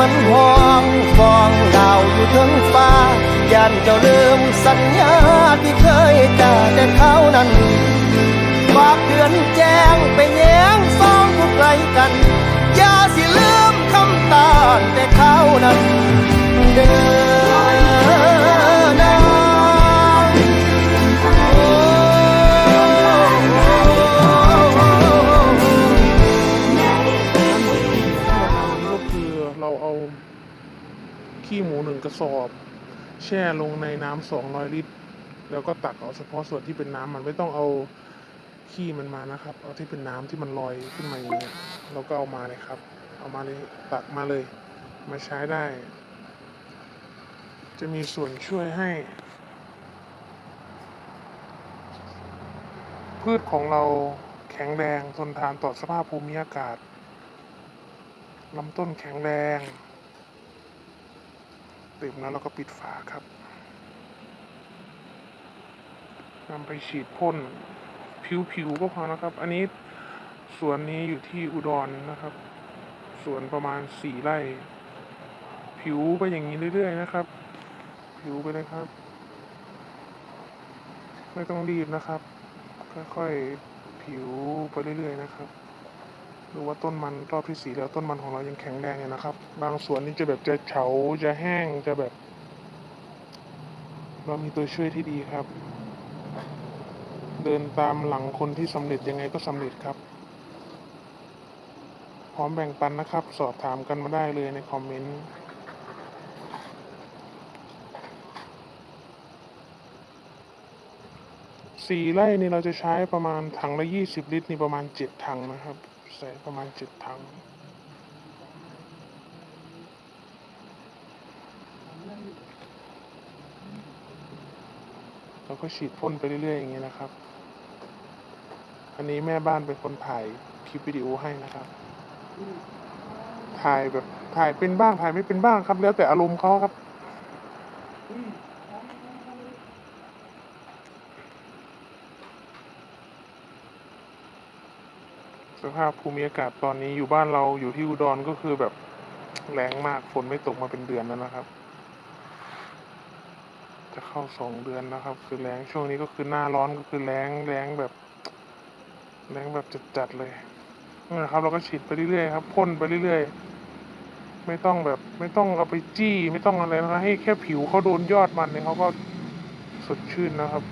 มันห้องฟองดาวอยู่ทั้งฟ้าย่านเจ้าลืมสัญญาที่เคยจาแต่เขานั้นฝากเดือนแจ้งไปแย้งฟ้องผู้ไกลกัน อย่าสิลืมคำตาแต่เขานั้น ขี้หมูหนึ่งกระสอบ แช่ลงในน้ำสองร้อยลิตร แล้วก็ตักเอาเฉพาะส่วนที่เป็นน้ำมันไม่ต้องเอาขี้มันมานะครับ เอาที่เป็นน้ำที่มันลอยขึ้นมาอย่างเงี้ยเราก็เอามาเลยครับ เอามาเลยตักมาเลย มาใช้ได้ จะมีส่วนช่วยให้ พืชของเราแข็งแรงทนทานต่อสภาพภูมิอากาศลำต้นแข็งแรง ดื่มแล้วเราก็ปิดฝาครับนำไปฉีดพ่นผิวๆก็พอนะครับ อันนี้สวนนี้อยู่ที่อุดรนะครับ สวนประมาณสี่ไร่ ผิวไปอย่างนี้เรื่อยๆนะครับ ผิวไปเลยครับ ไม่ต้องรีบนะครับ ค่อยๆผิวไปเรื่อยๆนะครับ ดูว่าต้นมันรอบที่สี่แล้วต้นมันของเรายังแข็งแรงอยู่นะครับ บางส่วนนี่จะแบบจะเฉาจะแห้งจะแบบ เรามีตัวช่วยที่ดีครับ เดินตามหลังคนที่สำเร็จยังไงก็สำเร็จครับ พร้อมแบ่งปันนะครับ สอบถามกันมาได้เลยในคอมเมนต์สี่ไร่นี่เราจะใช้ประมาณถังละยี่สิบลิตรนี่ประมาณเจ็ดถังนะครับ ใส่ประมาณเจ็ดถังเราก็ฉีดพ่นไปเรื่อยๆอย่างนี้นะครับ อันนี้แม่บ้านเป็นคนถ่ายคลิปวิดีโอให้นะครับ ถ่ายแบบถ่ายเป็นบ้างถ่ายไม่เป็นบ้างครับ แล้วแต่อารมณ์เขาครับ ภาพภูมิอากาศตอนนี้อยู่บ้านเราอยู่ที่อุดรก็คือแบบแรงมากฝนไม่ตกมาเป็นเดือนแล้วนะครับ จะเข้าสองเดือนนะครับ คือแรงช่วงนี้ก็คือหน้าร้อนก็คือแรงแรงแบบแรงแบบจัดๆเลยนะครับ เราก็ฉีดไปเรื่อยๆครับพ่นไปเรื่อยๆ ไม่ต้องแบบ ไม่ต้องเอาไปจี้ ไม่ต้องอะไรนะครับให้แค่ผิวเขาโดนยอดมันเนี่ยเขาก็สดชื่นนะครับ